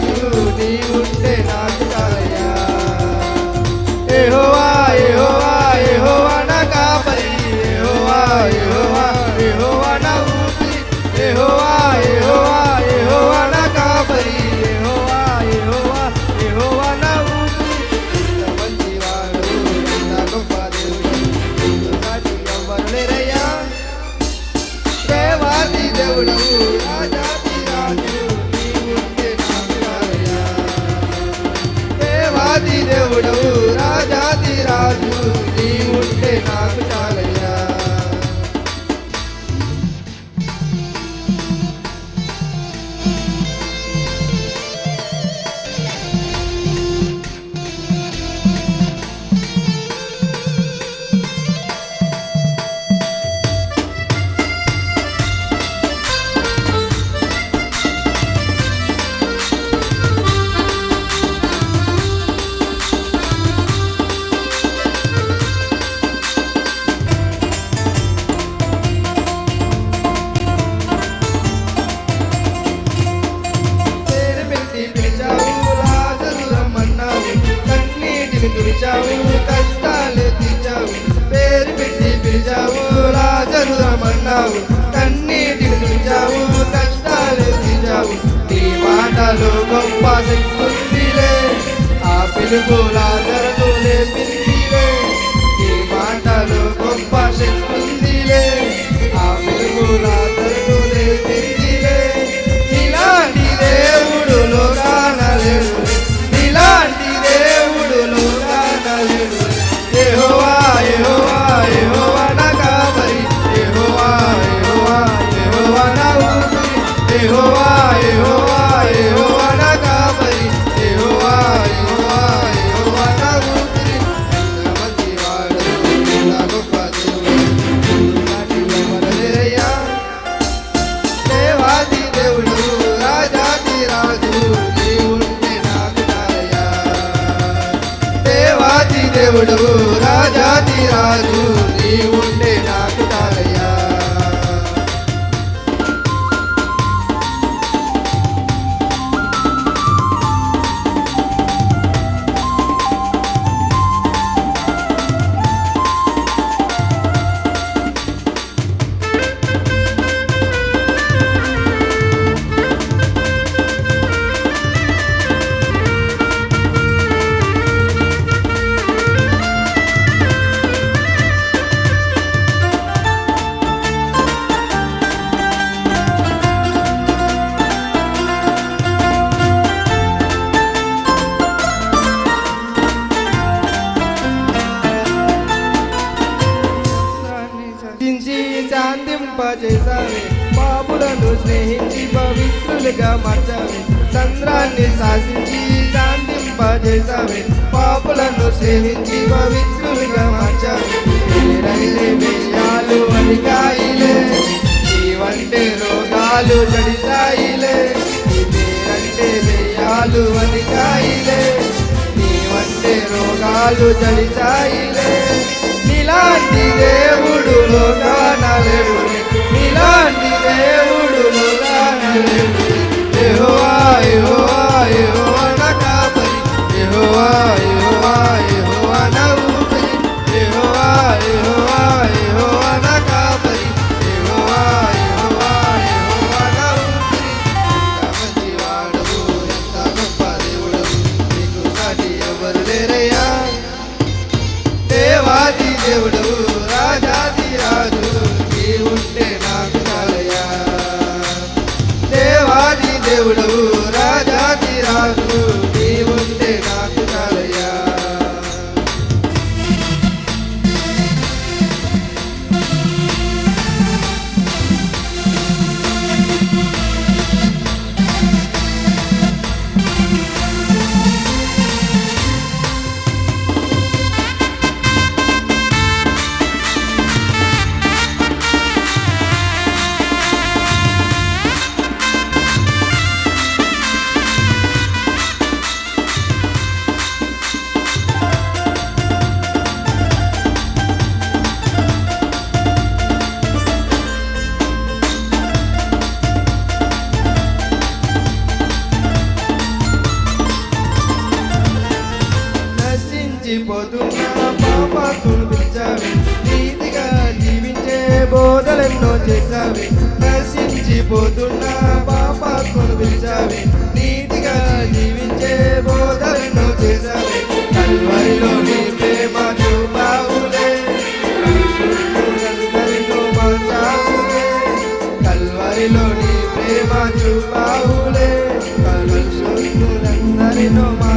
Gurudev world. ఇంటికి తుడిచావు పేరు పెట్టి పిలిచావు రాజను రమన్నావు కన్నీటికి తుడిచావు కష్టాలెత్తించావు నీ మాటలో గొప్ప శక్తుందిలే ఆ పిలుపు రాజను లేపిందిలే. నీ మాటలో గొప్ప శక్తుందిలే ఆ పిలుపు రాజు Jehovah. వర్తింపజేసావే పాపులను స్నేహించి పవిత్రులుగా మార్చావే. చంద్రాన్ని శాసించి శాంతింపజేసావే పాపులను స్నేహించి పవిత్రులుగా మార్చావే. రైలే బియ్యాలు అడిగాయిలే నీవంటే రోగాలు జడితాయిలే. నీరంటే బియ్యాలు అడిగాయిలే నీవంటే రోగాలు జడితాయిలే. నీలాంటి దేవుడు లోకానలేడు నీలాంటి దేవుడు లోకానలేడు చూడవురా పొదుగా పాపాత్ములు పిలిచావి నీతిగా జీవించే బోధలెన్నో చేశావి. నశించిపోతున్న పాపాత్ములు పిలిచావి నీతిగా జీవించే బోధలెన్నో చేశావి. కల్వరిలో నీ ప్రేమ చూపావులే కల్వరిలో నీ ప్రేమ చూపావులే కలుషులందరినో మా